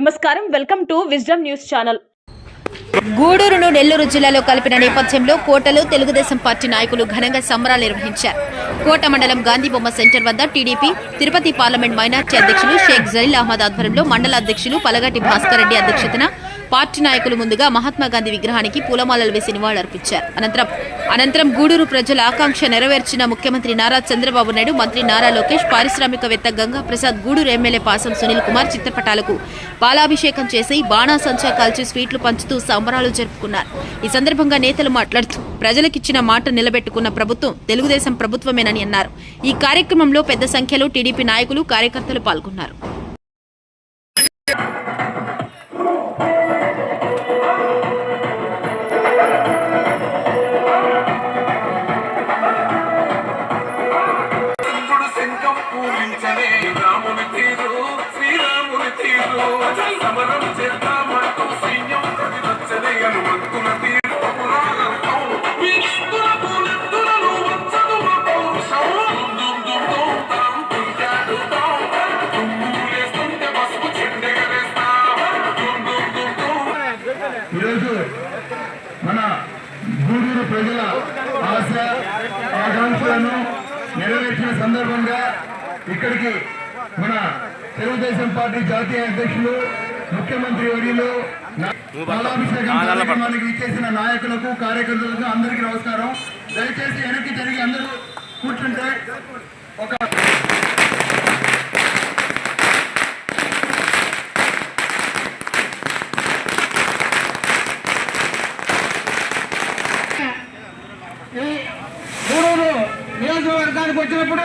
నమస్కారం. Welcome to wisdom news channel. గూడూరును Nellore జిల్లాలో కలిపిన నేపథ్యంలో కోటలో తెలుగుదేశం పార్టీ నాయకులు ఘనంగా సంబరాలు నిర్వహించారు. కోట మండలం గాంధీబొమ్మ సెంటర్ వద్ద టీడీపీ తిరుపతి పార్లమెంట్ మైనార్టీ అధ్యక్షులు షేక్ జలీల్ అహ్మద్ ఆధ్వర్యంలో మండల అధ్యక్షులు పలగటి భాస్కర్ రెడ్డి అధ్యక్షతన పార్టీ నాయకులు ముందుగా మహాత్మా గాంధీ విగ్రహానికి పూలమాలలు వేసి నివాళులర్పించారు. అనంతరం అనంతరం గూడూరు ప్రజల ఆకాంక్ష నెరవేర్చిన ముఖ్యమంత్రి నారా చంద్రబాబు నాయుడు మంత్రి నారా లోకేష్ పారిశ్రామికవేత్త గంగా ప్రసాద్ గూడూరు ఎమ్మెల్యే పాసం సునీల్ కుమార్ చిత్రపటాలకు పాలాభిషేకం చేసి బాణాసంచా కాల్చి స్వీట్లు పంచుతూ సంబరాలు జరుపుకున్నారు. ఈ సందర్భంగా నేతలు మాట్లాడుతూ ప్రజలకిచ్చిన మాట నిలబెట్టుకున్న ప్రభుత్వం తెలుగుదేశం ప్రభుత్వమేనని అన్నారు. ఈ కార్యక్రమంలో పెద్ద సంఖ్యలో టీడీపీ నాయకులు కార్యకర్తలు పాల్గొన్నారు. ఈరోజు మన గూడూరు ప్రజల ఆశ ఆకాంక్షలను నెరవేర్చిన సందర్భంగా ఇక్కడికి మన తెలుగుదేశం పార్టీ జాతీయ అధ్యక్షులు ముఖ్యమంత్రి వర్యులు కార్యక్రమానికి ఇచ్చేసిన నాయకులకు కార్యకర్తలకు అందరికీ నమస్కారం. దయచేసి వెనక్కి జరిగి అందరూ కూర్చుంటే ఒక నియోజకవర్గానికి వచ్చినప్పుడు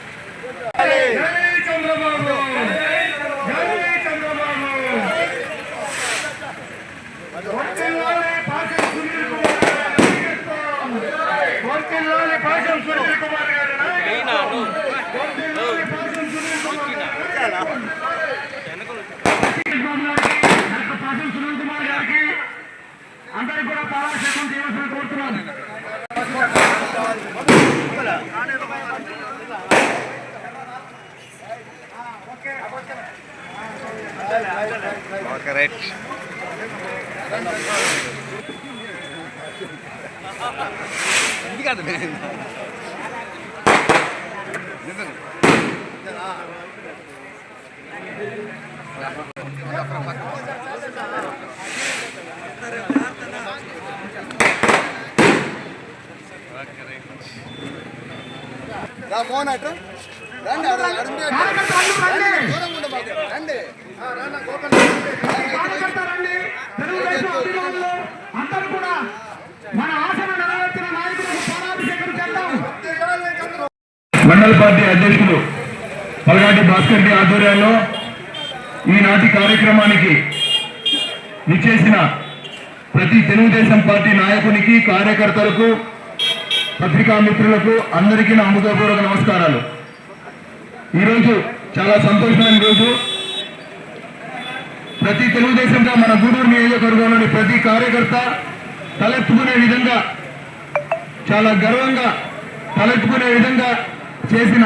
జై చంద్రబాబు జై చంద్రబాబు వర్తిల్లాలి పాశం సునీల్ కుమార్ గారి నాయకత్వం. వర్తిల్లాలి పాశం సునీల్ కుమార్ గారి నాయకత్వం. వర్తిల్లాలి పాశం సునీల్ కుమార్ గారి నాయకత్వం. నాకు పాశం సునీల్ కుమార్ గారికి అందరికి కూడా పాలాభిషేకం చేయవలసిన కోరుతున్నాను. కార్యకర్తలండి, తెలుగుదేశం అభిమానులు అందరూ కూడా మన ఆశను నెరవేర్చిన నాయకులకు పాలాభిషేకం చేద్దాం మండల పార్టీ అధ్యక్షులు పల్గాటి భాస్కర్ రెడ్డి ఆధ్వర్యంలో ఈనాటి కార్యక్రమానికి నిచ్చేసిన ప్రతి తెలుగుదేశం పార్టీ నాయకునికి కార్యకర్తలకు పత్రికా మిత్రులకు అందరికీ నా అమృతపూర్వక నమస్కారాలు. ఈరోజు చాలా సంతోషమైన రోజు. ప్రతి తెలుగుదేశంగా మన గూడూరు నియోజకవర్గంలోని ప్రతి కార్యకర్త తలెత్తుకునే విధంగా చాలా గర్వంగా తలెత్తుకునే విధంగా చేసిన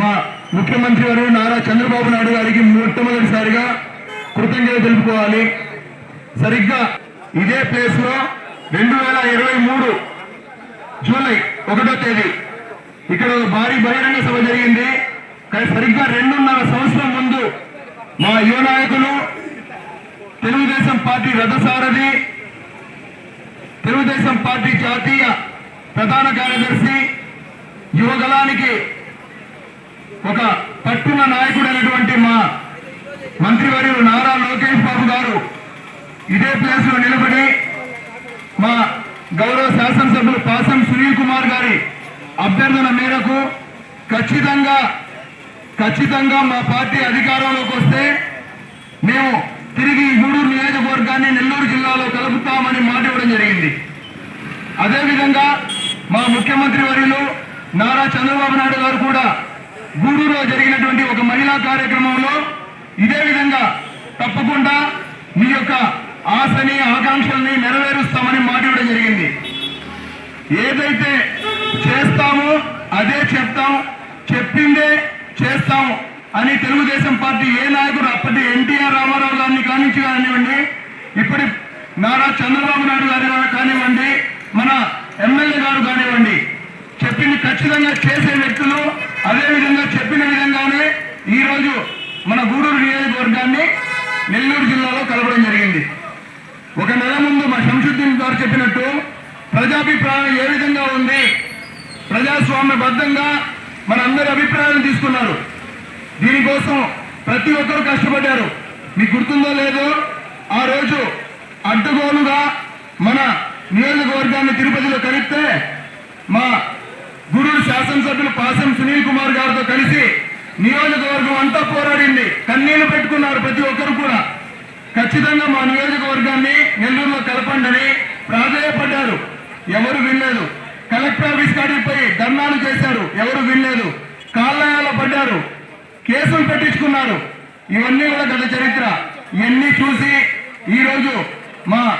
మా ముఖ్యమంత్రి వారు నారా చంద్రబాబు నాయుడు గారికి మొట్టమొదటిసారిగా కృతజ్ఞత తెలుపుకోవాలి. సరిగ్గా ఇదే ప్లేస్లో రెండు వేల ఇరవై మూడు జూలై ఒకటో తేదీ. ఇక్కడ భారీ బహిరంగ సభ జరిగింది. కానీ సరిగ్గా రెండున్నర సంవత్సరం ముందు మా యువ నాయకులు తెలుగుదేశం పార్టీ రథసారథి తెలుగుదేశం పార్టీ జాతీయ ప్రధాన కార్యదర్శి యువగలానికి ఒక పట్టున నాయకుడైనటువంటి మా మంత్రివర్యులు నారా లోకేష్ బాబు గారు ఇదే ప్లేస్లో నిలబడి మా గౌరవ శాసనసభ్యులు పాసం సునీల్ కుమార్ గారి అభ్యర్థన మేరకు ఖచ్చితంగా ఖచ్చితంగా మా పార్టీ అధికారంలోకి వస్తే మేము తిరిగి గూడూరు నియోజకవర్గాన్ని నెల్లూరు జిల్లాలో కలుపుతామని మాట ఇవ్వడం జరిగింది. అదేవిధంగా మా ముఖ్యమంత్రి వర్యులు నారా చంద్రబాబు నాయుడు గారు కూడా గూడూరులో జరిగినటువంటి ఒక మహిళా కార్యక్రమంలో ఇదే విధంగా తప్పకుండా మీ యొక్క ఆశని ఆకాంక్షల్ని నెరవేరుస్తామని మాట ఇవ్వడం జరిగింది. ఏదైతే చేస్తామో అదే చెప్తాం. చెప్పిందే చేస్తాం అని తెలుగుదేశం పార్టీ ఏ నాయకుడు అప్పటి ఎన్టీఆర్ రామారావు గారిని కానించి కానివ్వండి ఇప్పటి నారా చంద్రబాబు నాయుడు గారు కానివ్వండి మన ఎమ్మెల్యే గారు కానివ్వండి చెప్పింది ఖచ్చితంగా చేసే వ్యక్తులు అదే విధంగా చెప్పిన విధంగానే ఈ రోజు మన గూడూరు నియోజకవర్గాన్ని నెల్లూరు జిల్లాలో కలపడం జరిగింది. శంసుద్దీన్ గారు చెప్పినట్టు ప్రజాభిప్రాయం ఏ విధంగా ఉంది? ప్రజాస్వామ్యబద్ధంగా మన అందరి అభిప్రాయాలు తీసుకున్నారు. దీనికోసం ప్రతి ఒక్కరు కష్టపడ్డారు. మీకు గుర్తుందో లేదో ఆ రోజు అడ్డగోలుగా మన నియోజకవర్గాన్ని తిరుపతిలో కలిపితే మా గురుడు శాసనసభ్యులు పాసం సునీల్ కుమార్ గారితో కలిసి నియోజకవర్గం అంతా పోరాడింది. కన్నీళ్ళు పెట్టుకున్నారు ప్రతి ఒక్కరు కూడా. ఖచ్చితంగా మా నియోజకవర్గాన్ని నెల్లూరులో కలపండి ప్రాధాయపడ్డారు. ఎవరు వినలేదు. కలెక్టర్ ఆఫీస్ కాడికి పోయి ధర్నాలు చేశారు. ఎవరు వినలేదు. కాళ్ళయాలో పడ్డారు. కేసులు పెట్టించుకున్నారు. ఇవన్నీ కూడా గత చరిత్ర. ఇవన్నీ చూసి ఈరోజు మా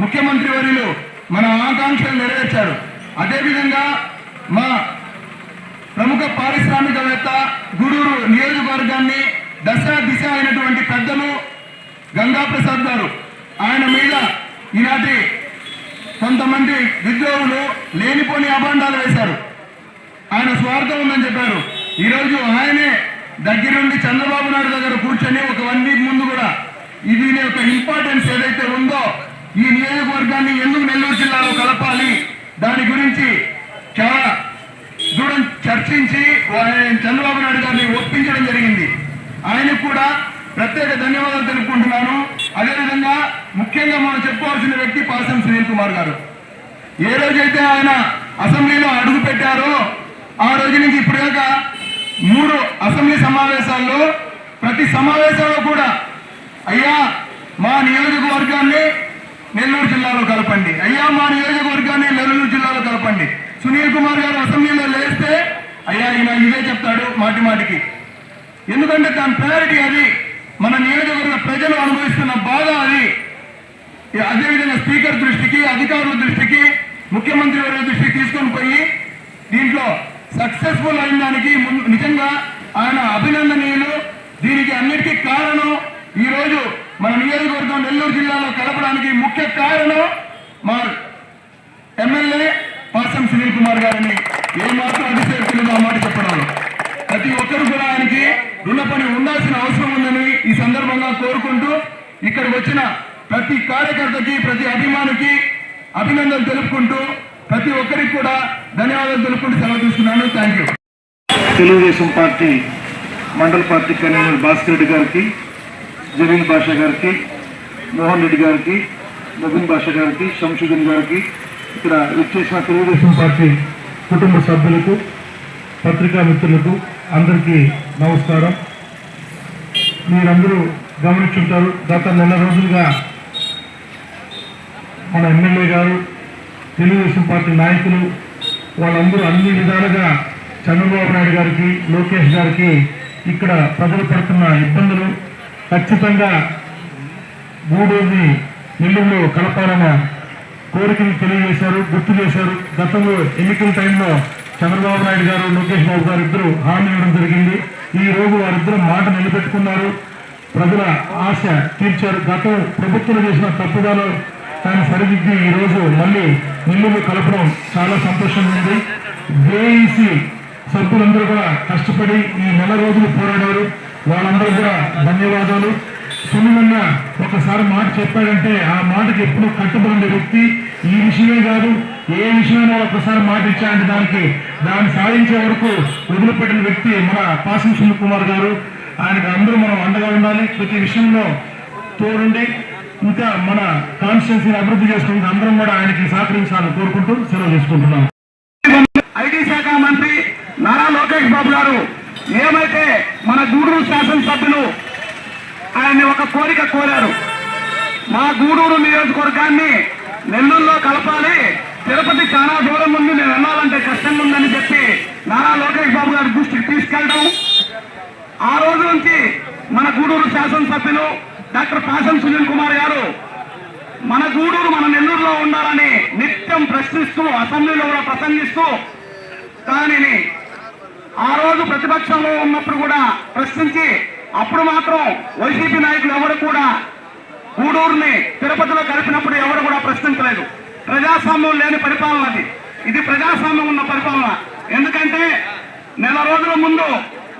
ముఖ్యమంత్రి వర్యులు మన ఆకాంక్షలు నెరవేర్చారు. అదేవిధంగా మా ప్రముఖ పారిశ్రామికవేత్త గూడూరు నియోజకవర్గాన్ని దశ దిశ అయినటువంటి పెద్దలు గంగా ప్రసాద్ గారు. ఆయన మీద ఈనాటి కొంతమంది విద్రోహులు లేనిపోని అభాండాలు వేశారు. ఆయన స్వార్థం ఉందని చెప్పారు. ఈరోజు ఆయనే దగ్గరుండి చంద్రబాబు నాయుడు దగ్గర కూర్చొని ఒక వన్ వీక్ ముందు కూడా ఇది దీని యొక్క ఇంపార్టెన్స్ ఏదైతే ఉందో ఈ నియోజకవర్గాన్ని ఎందుకు నెల్లూరు జిల్లాలో కలపాలి? దాని గురించి చాలా దూరం చర్చించి ఆయన చంద్రబాబు నాయుడు గారిని ఒప్పించడం జరిగింది. ఆయనకు కూడా ప్రత్యేక ధన్యవాదాలు తెలుపుకుంటున్నాను. అదేవిధంగా ముఖ్యంగా మనం చెప్పుకోవాల్సిన వ్యక్తి పాసం సునీల్ కుమార్ గారు. ఏ రోజైతే ఆయన అసెంబ్లీలో అడుగు పెట్టారో ఆ రోజు నుంచి ఇప్పటిదాకా మూడు అసెంబ్లీ సమావేశాల్లో ప్రతి సమావేశంలో కూడా అయ్యా మా నియోజకవర్గాన్ని నెల్లూరు జిల్లాలో కలపండి. అయ్యా మా నియోజకవర్గాన్ని నెల్లూరు జిల్లాలో కలపండి. సునీల్ కుమార్ గారు అసెంబ్లీలో లేస్తే అయ్యా ఈయన ఇదే చెప్తాడు మాటి మాటికి. ఎందుకంటే దాని ప్రయారిటీ అది. మన నియోజకవర్గ ప్రజలు అనుభవిస్తున్న బాధ అది. అదేవిధంగా స్పీకర్ దృష్టికి అధికారుల దృష్టికి ముఖ్యమంత్రి వారి దృష్టికి తీసుకొని పోయి దీంట్లో సక్సెస్ఫుల్ అయిన దానికి ముందు- నిజంగా ఆయన అభినందనీయులు. దీనికి అన్నిటికీ కారణం ఈ రోజు మన నియోజకవర్గం నెల్లూరు జిల్లాలో కలపడానికి ముఖ్య కారణం మా ఎమ్మెల్యే పాసం సునీల్ కుమార్ గారిని ఏమాత్రం అతిశయోక్తి ఆ మాట చెప్పడంలో. ప్రతి ఒక్కరు కూడా ఆయనకి రుణపడి ఉండాల్సిన అవసరం ఉందని ఈ సందర్భంగా కోరుకుంటూ ఇక్కడికి వచ్చిన ప్రతి కార్యకర్తకి ప్రతి అభిమానికి అభినందనలు తెలుపుకుంటూ ప్రతి ఒక్కరికి కూడా ధన్యవాదాలు తెలుపుకుంటూ సెలవు తీసుకున్నాను. థ్యాంక్ యూ తెలుగుదేశం పార్టీ మండల పార్టీ కన్వీనర్ భాస్కర్ రెడ్డి గారికి జమీన్ బాషా గారికి మోహన్ రెడ్డి గారికి నవీన్ బాషా గారికి శంషుద్దీన్ గారికి ఇక్కడ విచ్చేసిన తెలుగుదేశం పార్టీ కుటుంబ సభ్యులకు పత్రికా మిత్రులకు అందరికీ నమస్కారం. మీరందరూ గమనించుంటారు గత నెల రోజులుగా మన ఎమ్మెల్యే గారు తెలుగుదేశం పార్టీ నాయకులు వాళ్ళందరూ అన్ని విధాలుగా చంద్రబాబు నాయుడు గారికి లోకేష్ గారికి ఇక్కడ ప్రజలు పడుతున్న ఇబ్బందులు ఖచ్చితంగా గూడూరుని నెల్లూరులో కలపాలన్న కోరికను తెలియజేశారు గుర్తు చేశారు. గతంలో ఎన్నికల టైంలో చంద్రబాబు నాయుడు గారు లోకేష్ బాబు గారు ఇద్దరు హామీ ఇవ్వడం జరిగింది. ఈ రోజు వారిద్దరు మాట నిలబెట్టుకున్నారు. ప్రజల ఆశ తీర్చారు. గతం ప్రభుత్వం చేసిన తప్పుదాలు దాన్ని సరిదిద్ది ఈ రోజు మళ్ళీ నిల్లులు కలపడం చాలా సంతోషంగా ఉంది. జేఈసీ సభ్యులందరూ కూడా కష్టపడి ఈ నెల రోజులు పోరాడారు. వాళ్ళందరూ కూడా ధన్యవాదాలు. సున్నిమన్న ఒకసారి మాట చెప్పాడంటే ఆ మాటకి ఎప్పుడూ కట్టుబడి వ్యక్తి ఈ విషయమే కాదు ఏ విషయమైనా ఒకసారి మాట ఇచ్చాడంటే దానికి దాన్ని సాధించే వరకు వదిలిపెట్టిన వ్యక్తి మన పాసం సునీల్ కుమార్ గారు. ఆయనకు అందరూ మనం అండగా ఉండాలి. ప్రతి విషయంలో తోడుండి ఇంకా మన కాన్స్టిట్యున్సీని అభివృద్ధి చేసుకుంటే అందరం కూడా ఆయనకి సహకరించాలని కోరుకుంటూ సెలవు చేసుకుంటున్నాం ఐటీ శాఖ మంత్రి నారా లోకేష్ బాబు గారు ఏమైతే మన గూడూరు శాసనసభ్యులు ఆయన్ని ఒక కోరిక కోరారు. మా గూడూరు నియోజకవర్గాన్ని నెల్లూరులో కలపాలి. తిరుపతి చాలా దూరం ఉంది నేను వెళ్ళాలంటే కష్టంగా ఉందని చెప్పి నారా లోకేష్ బాబు గారి దృష్టికి తీసుకెళ్ళడం. ఆ రోజు నుంచి మన గూడూరు శాసనసభ్యులు డాక్టర్ పాసం సునీల్ కుమార్ గారు మన గూడూరు మన నెల్లూరులో ఉండాలని నిత్యం ప్రశ్నిస్తూ అసెంబ్లీలో కూడా ప్రసంగిస్తూ దానిని ఆ రోజు ప్రతిపక్షంలో ఉన్నప్పుడు కూడా ప్రశ్నించి అప్పుడు మాత్రం వైసీపీ నాయకులు ఎవరు కూడా గూడూరుని తిరుపతిలో కలిపినప్పుడు ఎవరు కూడా ప్రశ్నించలేదు. ప్రజాస్వామ్యం లేని పరిపాలన అది. ఇది ప్రజాస్వామ్యం ఉన్న పరిపాలన. ఎందుకంటే నెల రోజుల ముందు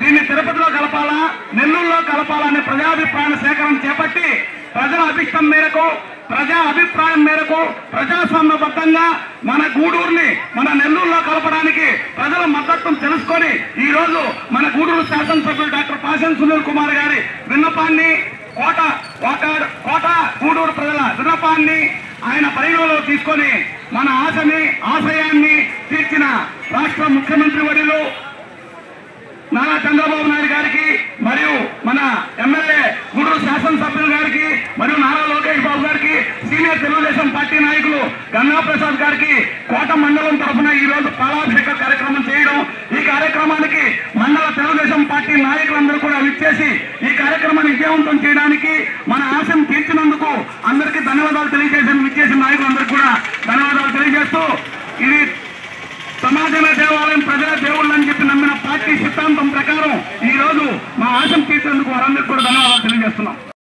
దీన్ని తిరుపతిలో కలపాలా నెల్లూరులో కలపాలా అనే ప్రజాభిప్రాయ సేకరణ చేపట్టి ప్రజల అభిష్టం మేరకు ప్రజా అభిప్రాయం మేరకు ప్రజాస్వామ్యబద్ధంగా మన గూడూరుని మన నెల్లూరులో కలపడానికి ప్రజల మద్దతును తెలుసుకొని ఈ రోజు మన గూడూరు శాసనసభ్యులు డాక్టర్ పాషన్ సునీల్ కుమార్ గారి విన్నపాన్ని కోట కోట కోట గూడూరు ప్రజల విన్నపాన్ని ఆయన పరిగణలో తీసుకొని మన ఆశని ఆశయాన్ని తీర్చిన రాష్ట్ర ముఖ్యమంత్రి వర్యులు నారా చంద్రబాబు నాయుడు గారికి మరియు మన ఎమ్మెల్యే గుడు శాసనసభ్యులు గారికి మరియు నారా లోకేష్ బాబు గారికి సీనియర్ తెలుగుదేశం పార్టీ నాయకులు గంగా ప్రసాద్ గారికి కోట మండలం తరఫున ఈ రోజు పాలాభిషేక కార్యక్రమం చేయడం ఈ కార్యక్రమానికి మండల తెలుగుదేశం పార్టీ నాయకులందరూ కూడా విచ్చేసి ఈ కార్యక్రమాన్ని విజయవంతం చేయడానికి మన ఆశం తీర్చినందుకు అందరికీ ధన్యవాదాలు తెలియజేసిన విచ్చేసిన నాయకులందరికీ కూడా ధన్యవాదాలు తెలియజేస్తూ ఇది ప్రకారం ఈ రోజు మా ఆశం తీర్చేందుకు వారందరికీ కూడా ధన్యవాదాలు తెలియజేస్తున్నాం.